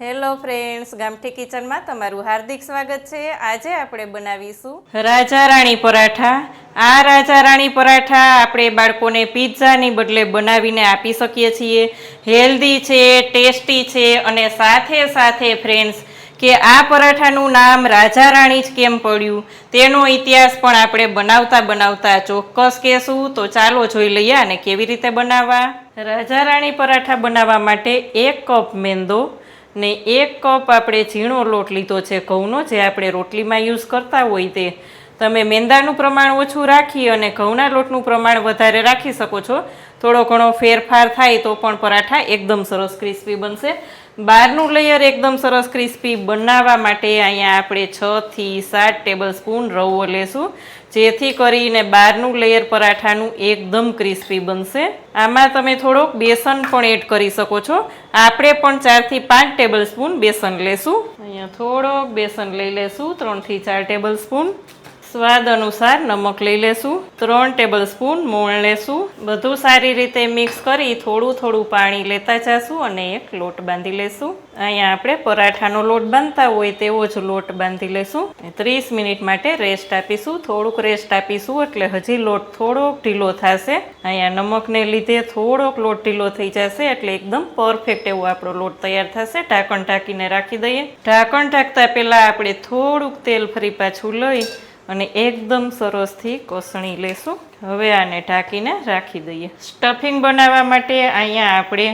Hello friends, ગામઠી કિચનમાં તમારું હાર્દિક સ્વાગત છે. આજે આપણે બનાવીશું રાજા રાણી પરાઠા. આ રાજા રાણી પરાઠા આપણે બાળકોને પિઝાની બદલે બનાવીને આપી શકીએ છીએ. હેલ્ધી છે, ટેસ્ટી છે અને સાથે સાથે ફ્રેન્ડ્સ, કે આ પરાઠાનું નામ રાજા રાણી જ કેમ પડ્યું, તેનો ઇતિહાસ પણ આપણે બનાવતા બનાવતા ચોક્કસ કહેશું. તો ચાલો જોઈ લઈએ અને કેવી રીતે બનાવવા. રાજા રાણી પરાઠા બનાવવા માટે એક કપ મેંદો ને એક કપ આપણે ઝીણો લોટ લીધો છે, ઘઉંનો, જે આપણે રોટલીમાં યુઝ કરતા હોય તે. તમે મેંદાનું પ્રમાણ ઓછું રાખી અને ઘઉંના લોટનું પ્રમાણ વધારે રાખી શકો છો. થોડો ઘણો ફેરફાર થાય તો પણ પરાઠા એકદમ સરસ ક્રિસ્પી બનશે. બહારનું લેયર એકદમ સરસ ક્રિસ્પી બનાવવા માટે અહીંયા આપણે છથી સાત ટેબલ સ્પૂન રવો લેશું. જેથી કરીને બહારનું લેયર પરાઠાનું એકદમ ક્રિસ્પી બનશે. આમાં તમે થોડોક બેસન પણ એડ કરી શકો છો. આપણે પણ ચારથી પાંચ ટેબલ સ્પૂન બેસન લેશું. અહીંયા થોડોક બેસન લઈ લેશું, ત્રણથી ચાર ટેબલ સ્પૂન સ્વાદ અનુસાર નમક લઈ લેશું, ત્રણ ટેબલ સ્પૂન મોણ લેશું, બધું સારી રીતે મિક્સ કરી થોડું થોડું પાણી લેતા જશું અને એક લોટ બાંધી લેશું. અહીંયા આપણે પરાઠાનો લોટ બાંધતા હોય તેવો જ લોટ બાંધી લેશું. ત્રીસ મિનિટ માટે રેસ્ટ આપીશું, થોડુંક રેસ્ટ આપીશું એટલે હજી લોટ થોડોક ઢીલો થશે. અહીંયા નમકને લીધે થોડોક લોટ ઢીલો થઈ જશે એટલે એકદમ પરફેક્ટ એવો આપણો લોટ તૈયાર થશે. ઢાંકણ ઢાંકીને રાખી દઈએ. ઢાંકણ ઢાંકતા પહેલાં આપણે થોડુંક તેલ ફરી પાછું લઈ અને એકદમ સરસથી કોસણી લેશું. હવે આને ઢાંકીને રાખી દઈએ. સ્ટફિંગ બનાવવા માટે અહીંયા આપણે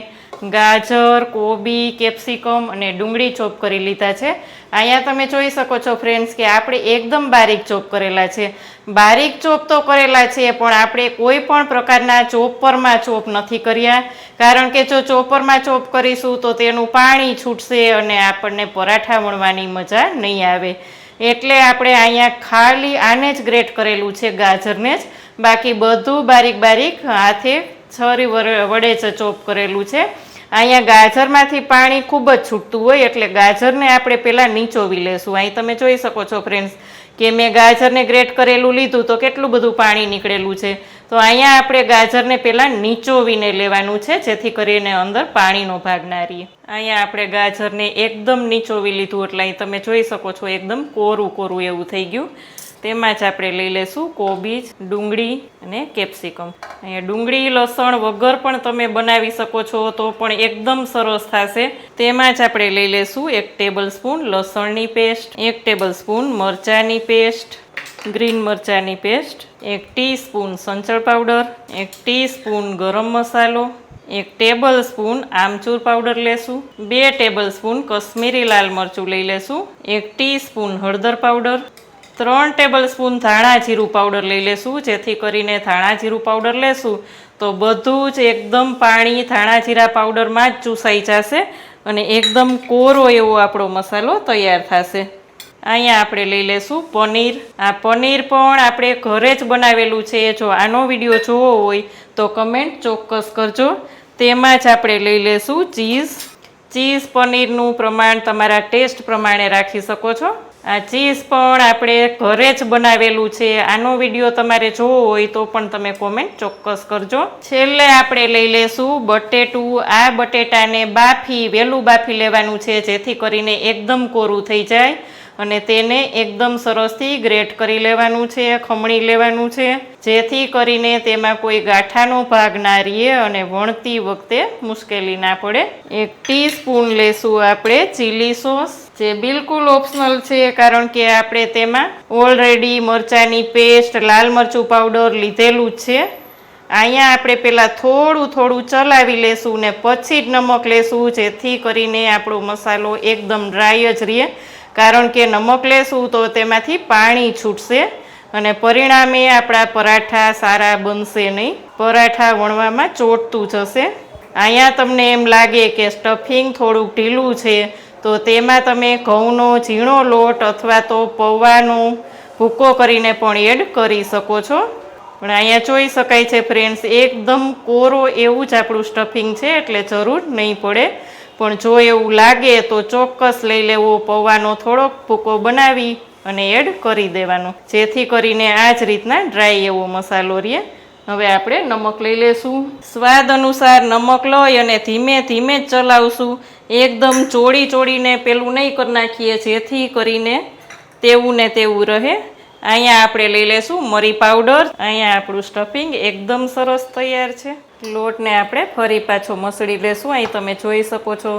ગાજર, કોબી, કેપ્સિકમ અને ડુંગળી ચોપ કરી લીધા છે. અહીંયા તમે જોઈ શકો છો ફ્રેન્ડ્સ કે આપણે એકદમ બારીક ચોપ કરેલા છે. બારીક ચોપ તો કરેલા છે, પણ આપણે કોઈ પણ પ્રકારના ચોપરમાં ચોપ નથી કર્યા. કારણ કે જો ચોપરમાં ચોપ કરીશું તો તેનું પાણી છૂટશે અને આપણને પરાઠા વણવાની મજા નહીં આવે. એટલે આપણે અહીંયા ખાલી આને જ ગ્રેટ કરેલું છે ગાજરને જ. બાકી બધું બારીક બારીક હાથે છરી વડે જ ચોપ કરેલું છે. અહીંયા ગાજરમાંથી પાણી ખૂબ જ છૂટતું હોય એટલે ગાજરને આપણે પહેલાં નીચોવી લેશું. અહીં તમે જોઈ શકો છો ફ્રેન્ડ્સ કે મેં ગાજરને ગ્રેટ કરેલું લીધું તો કેટલું બધું પાણી નીકળેલું છે? તો અહીંયા આપણે ગાજરને પહેલાં નીચોવીને લેવાનું છે, જેથી કરીને અંદર પાણીનો ભાગ ના રહીએ અહીંયા આપણે ગાજરને એકદમ નીચોવી લીધું, એટલે અહીં તમે જોઈ શકો છો એકદમ કોરું કોરું એવું થઈ ગયું. તેમાં જ આપણે લઈ લેશું કોબીજ, ડુંગળી અને કેપ્સિકમ. અહીંયા ડુંગળી, લસણ વગર પણ તમે બનાવી શકો છો તો પણ એકદમ સરસ થશે. તેમાં જ આપણે લઈ લેશું એક ટેબલ સ્પૂન લસણની પેસ્ટ, એક ટેબલ સ્પૂન મરચાંની પેસ્ટ, ગ્રીન મરચાંની પેસ્ટ, એક ટીસ્પૂન સંચળ પાવડર, એક ટીસ્પૂન ગરમ મસાલો, એક ટેબલ સ્પૂન આમચૂર પાવડર લેશું, બે ટેબલ સ્પૂન કશ્મીરી લાલ મરચું લઈ લેશું, એક ટીસ્પૂન હળદર પાવડર ત્રણ ટેબલ સ્પૂન ધાણા જીરું પાવડર લઈ લેશું. જેથી કરીને ધાણા જીરું પાવડર લેશું તો બધું જ એકદમ પાણી ધાણા જીરા પાવડરમાં જ ચૂસાઈ જશે અને એકદમ કોરો એવો આપણો મસાલો તૈયાર થશે. અહીંયા આપણે લઈ લેશું પનીર. આ પનીર પણ આપણે ઘરે જ બનાવેલું છે. જો આનો વીડિયો જોવો હોય તો કમેન્ટ ચોક્કસ કરજો. તેમાં જ આપણે લઈ લેશું ચીઝ. ચીઝ પનીરનું પ્રમાણ તમારા ટેસ્ટ પ્રમાણે રાખી શકો છો. આ ચીઝ પણ આપણે ઘરે જ બનાવેલું છે. આનો વીડિયો તમારે જોવો હોય તો પણ તમે કોમેન્ટ ચોક્કસ કરજો. છેલ્લે આપણે લઈ લેશું બટેટું. આ બટેટાને બાફી વહેલું બાફી લેવાનું છે, જેથી કરીને એકદમ કોરું થઈ જાય અને તેને એકદમ સરસથી ગ્રેટ કરી લેવાનું છે, ખમણી લેવાનું છે. જેથી કરીને તેમાં કોઈ ગાંઠાનો ભાગ ના રહીએ અને વણતી વખતે મુશ્કેલી ના પડે. એક ટીસ્પૂન લેશું આપણે ચીલી સોસ. જે બિલકુલ ઓપ્શનલ છે, કારણ કે આપણે તેમાં ઓલરેડી મરચાંની પેસ્ટ લાલ મરચું પાવડર લીધેલું છે. અહીંયા આપણે પહેલાં થોડું થોડું ચલાવી લેશું ને પછી જ નમક લેશું, જેથી કરીને આપણો મસાલો એકદમ ડ્રાય જ રહે. કારણ કે નમક લેશું તો તેમાંથી પાણી છૂટશે અને પરિણામે આપણા પરાઠા સારા બનશે નહીં. પરાઠા વણવામાં ચોટતું જશે. અહીંયા તમને એમ લાગે કે સ્ટફિંગ થોડુંક ઢીલું છે તો તેમાં તમે ઘઉંનો ઝીણો લોટ અથવા તો પૌવાનો ભૂકો કરીને પણ એડ કરી શકો છો. પણ અહીંયા જોઈ શકાય છે ફ્રેન્ડ્સ, એકદમ કોરો એવું જ આપણું સ્ટફિંગ છે, એટલે જરૂર નહીં પડે. પણ જો એવું લાગે તો ચોક્કસ લઈ લેવો, પૌવાનો થોડોક ભૂકો બનાવી અને એડ કરી દેવાનો. જેથી કરીને આ જ રીતના ડ્રાય એવો મસાલો રહે. હવે આપણે નમક લઈ લેશું. સ્વાદ અનુસાર નમક લઈ અને ધીમે ધીમે જ ચલાવશું. એકદમ ચોળી ચોળીને પેલું નહીં કરી નાખીએ, જેથી કરીને તેવું ને તેવું રહે. અહીંયા આપણે લઈ લેશું મરી પાવડર. અહીંયા આપણું સ્ટફિંગ એકદમ સરસ તૈયાર છે. લોટને આપણે ફરી પાછો મસળી લેશું. અહીં તમે જોઈ શકો છો,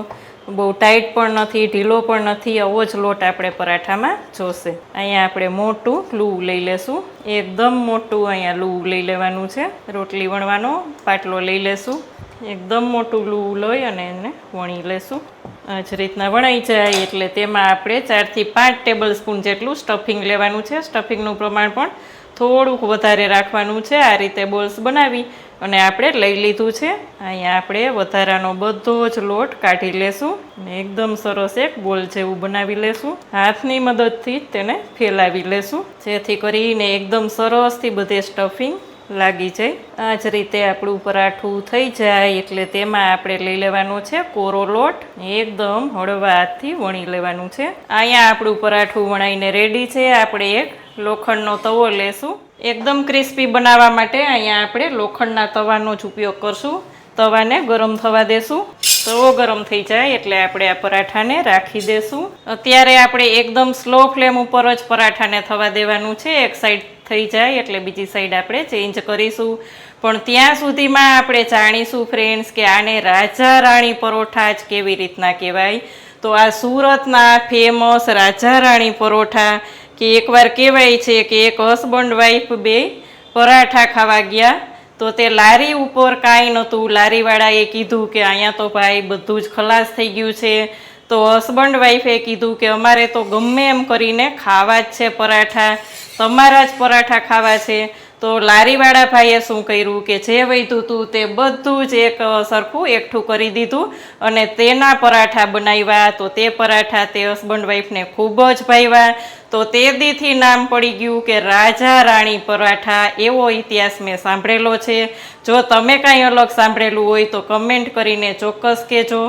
બહુ ટાઈટ પણ નથી, ઢીલો પણ નથી. આવો જ લોટ આપણે પરાઠામાં જોશે. અહીંયા આપણે મોટું લૂ લઈ લેશું. એકદમ મોટું અહીંયા લૂ લઈ લેવાનું છે. રોટલી વણવાનો પાટલો લઈ લેશું. એકદમ મોટું લૂ લઈ અને એને વણી લેશું. આ જ રીતના વણાઈ જાય એટલે તેમાં આપણે ચારથી પાંચ ટેબલ સ્પૂન જેટલું સ્ટફિંગ લેવાનું છે. સ્ટફિંગનું પ્રમાણ પણ થોડુંક વધારે રાખવાનું છે. આ રીતે બોલ્સ બનાવી અને આપણે લઈ લીધું છે. અહીંયા આપણે વધારાનો બધો જ લોટ કાઢી લેશું. એકદમ સરસ એક બોલ જેવું બનાવી લેશું. હાથની મદદથી તેને ફેલાવી લેશું. જેથી કરીને એકદમ સરસથી બધે સ્ટફિંગ લાગી જાય. આ જ રીતે આપણું પરાઠું થઈ જાય એટલે તેમાં આપણે લઈ લેવાનું છે કોરો લોટ. એકદમ હળવા હાથથી વણી લેવાનું છે. અહીંયા આપણું પરાઠું વણાઈને રેડી છે. આપણે એક લોખંડનો તવો લેશું. એકદમ ક્રિસ્પી બનાવવા માટે અહીંયા આપણે લોખંડના તવાનો જ ઉપયોગ કરશું. તવાને ગરમ થવા દેશું. તવો ગરમ થઈ જાય એટલે આપણે આ પરાઠાને રાખી દેશું. અત્યારે આપણે એકદમ સ્લો ફ્લેમ ઉપર જ પરાઠાને થવા દેવાનું છે. એક સાઈડ થઈ જાય એટલે બીજી સાઈડ આપણે ચેન્જ કરીશું. પણ ત્યાં સુધીમાં આપણે જાણીશું ફ્રેન્ડ્સ કે આને રાજા રાણી પરોઠા જ કેવી રીતના કહેવાય. તો આ સુરતના ફેમસ રાજા રાણી પરોઠા કે એકવાર કહેવાય છે કે એક હસબન્ડ વાઈફ બે પરાઠા ખાવા ગયા. તો તે લારી ઉપર કાંઈ નહોતું. લારીવાળાએ કીધું કે અહીંયા તો ભાઈ બધું જ ખલાસ થઈ ગયું છે. તો હસબન્ડ વાઈફે કીધું કે અમારે તો ગમે એમ કરીને ખાવા જ છે પરાઠા. તમારા જ પરાઠા ખાવા છે. તો લારીવાળા ભાઈએ શું કર્યું કે જે વૈધું હતું તે બધું જ એક સરખું એકઠું કરી દીધું અને તેના પરાઠા બનાવ્યા. તો તે પરાઠા તે હસબન્ડ વાઈફને ખૂબ જ ભાવ્યા. તો તે દીથી નામ પડી ગયું કે રાજા રાણી પરાઠા. એવો ઇતિહાસ મેં સાંભળેલો છે. જો તમે કાંઈ અલગ સાંભળેલું હોય તો કમેન્ટ કરીને ચોક્કસ કહેજો.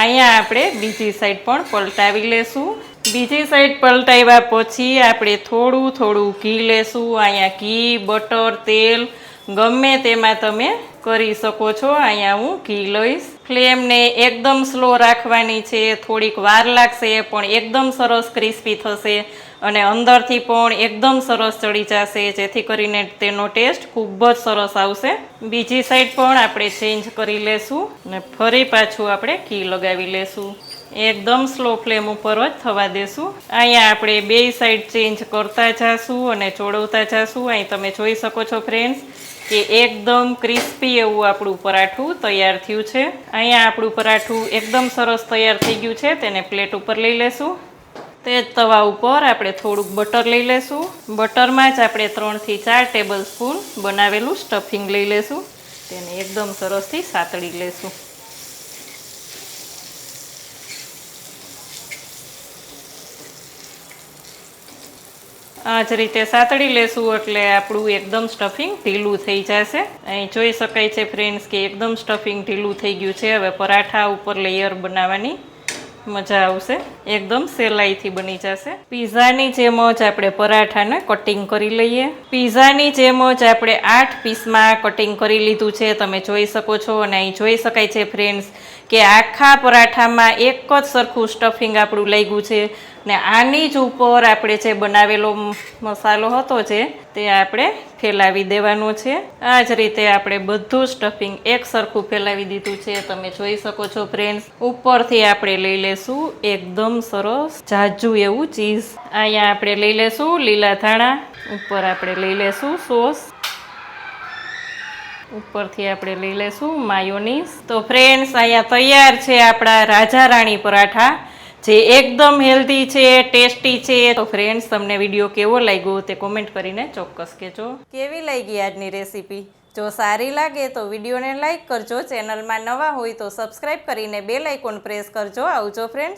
અહીંયા આપણે બીજી સાઈડ પણ પલટાવી લેશું. બીજી સાઈડ પલટાવ્યા પછી આપણે થોડું થોડું ઘી લેશું, અહીંયા ઘી, બટર, તેલ, ગમે તેમાં તમે કરી શકો છો. અહીંયા હું ઘી લઈશ. ફ્લેમને એકદમ સ્લો રાખવાની છે, થોડીક વાર લાગશે, પણ એકદમ સરસ ક્રિસ્પી થશે અને અંદરથી પણ એકદમ સરસ ચડી જશે, જેથી કરીને તેનો ટેસ્ટ ખૂબ જ સરસ આવશે. બીજી સાઈડ પણ આપણે ચેન્જ કરી લેશું અને ફરી પાછું આપણે ઘી લગાવી લેશું. એકદમ સ્લો ફ્લેમ ઉપર જ થવા દેશું. અહીંયા આપણે બે સાઈડ ચેન્જ કરતા જાશું અને ચોળવતા જાશું. અહીં તમે જોઈ શકો છો ફ્રેન્ડ્સ કે એકદમ ક્રિસ્પી એવું આપણું પરાઠું તૈયાર થયું છે. અહીંયા આપણું પરાઠું એકદમ સરસ તૈયાર થઈ ગયું છે. તેને પ્લેટ ઉપર લઈ લેશું. તે જ તવા ઉપર આપણે થોડુંક બટર લઈ લેશું. બટરમાં જ આપણે ત્રણથી ચાર ટેબલ સ્પૂન બનાવેલું સ્ટફિંગ લઈ લેશું. તેને એકદમ સરસથી સાતળી લેશું. આ જ રીતે સાતડી લેશું એટલે આપણું એકદમ સ્ટફિંગ ઢીલું થઈ જશે. અહીં જોઈ શકાય છે ફ્રેન્ડ્સ કે એકદમ સ્ટફિંગ ઢીલું થઈ ગયું છે. હવે પરાઠા ઉપર લેયર બનાવવાની મજા આવશે. એકદમ સહેલાઈથી બની જશે. પીઝાની જેમ જ આપણે પરાઠાને કટિંગ કરી લઈએ. પીઝાની જેમ જ આપણે આઠ પીસમાં કટિંગ કરી લીધું છે. તમે જોઈ શકો છો અને અહીં જોઈ શકાય છે ફ્રેન્ડ્સ કે આખા પરાઠામાં એક જ સરખું સ્ટફિંગ આપણું લાગ્યું છે. ને આની જ ઉપર આપણે જે બનાવેલો મસાલો હતો જે, તે આપણે ફેલાવી દેવાનો છે. આ જ રીતે આપણે બધું સ્ટફિંગ એક સરખું ફેલાવી દીધું છે. તમે જોઈ શકો છો ફ્રેન્ડ્સ ઉપરથી આપણે લઈ લેશું એકદમ સરસ જાજુ એવું ચીઝ અહીંયા આપણે લઈ લેશું લીલા ધાણા, ઉપર આપણે લઈ લેશું સોસ. ઉપરથી આપણે લઈ લેશું માયોનીસ તો ફ્રેન્ડ્સ અહીંયા તૈયાર છે આપણા રાજા રાણી પરાઠા. જે એકદમ હેલ્ધી છે ટેસ્ટી છે. તો ફ્રેન્ડ્સ તમને વીડિયો કેવો લાગ્યો તે કોમેન્ટ કરીને ચોક્કસ કહેજો. કેવી લાગી આજની રેસીપી જો સારી લાગે તો વિડીયોને લાઇક કરજો. ચેનલમાં નવા હોય તો સબસ્ક્રાઈબ કરીને બેલ આઇકોન પ્રેસ કરજો. આવજો ફ્રેન્ડ્સ